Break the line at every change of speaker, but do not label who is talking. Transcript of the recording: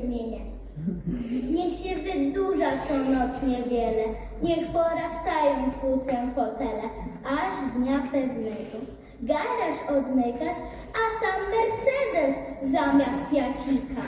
zmieniać. Niech się wydłuża co noc niewiele, niech porastają futrem fotele, aż dnia pewnego. Garaż odmykasz, a tam Mercedes zamiast Fiacika.